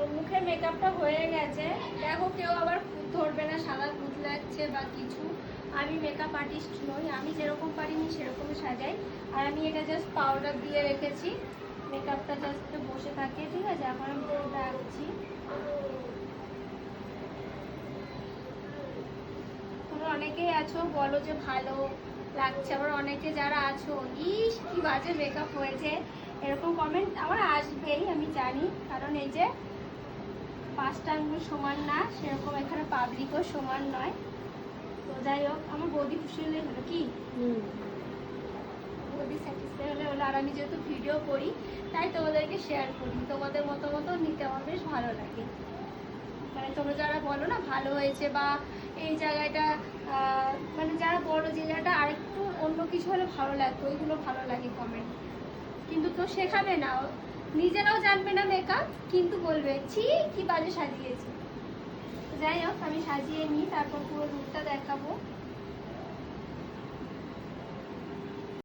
তো মুখে মেকআপটা হয়ে গেছে। দেখো, কেউ আবার ধরবে না সাদা খুঁত লাগছে বা কিছু। আমি মেকআপ আর্টিস্ট নই, আমি যেরকম পারি আমি সেরকমই সাজাই। আর আমি এটা জাস্ট পাউডার দিয়ে রেখেছি। মেকআপটা জাস্ট বসে থাকে, ঠিক আছে? এখন আমি এটা রাখছি তোমরা অনেকেই আছো, বলো যে ভালো লাগছে। আবার অনেকে যারা আছো, ইস, কি বাজে মেকআপ হয়েছে। এরকম কমেন্ট আমার আসবেই, আমি জানি। কারণ এই যে পাঁচটা আঙ্গুল সমান না সেরকম এখানে পাবলিকও সমান নয়। তো যাই হোক আমার বৌদি খুশি হলে হলো কি? বৌদি স্যাটিসফাই হলে হলো আর আমি যেহেতু ভিডিও করি তাই তোমাদেরকে শেয়ার করি। তোমাদের মতামত নিতে আমার বেশ ভালো লাগে। মানে তোমরা যারা বলো না ভালো হয়েছে বা এই জায়গাটা মানে যারা বলো যে জায়গাটা আরেকটু অন্য কিছু হলে ভালো লাগতো ওইগুলো ভালো লাগে কমেন্ট কিন্তু তো শেখাবে না নিজেরাও জানবে না মেকআপ কিন্তু বলবে, ছি, কি বাজে সাজিয়েছি। যাই হোক, আমি সাজিয়ে নিই, তারপর পুরো রুটটা দেখাবো।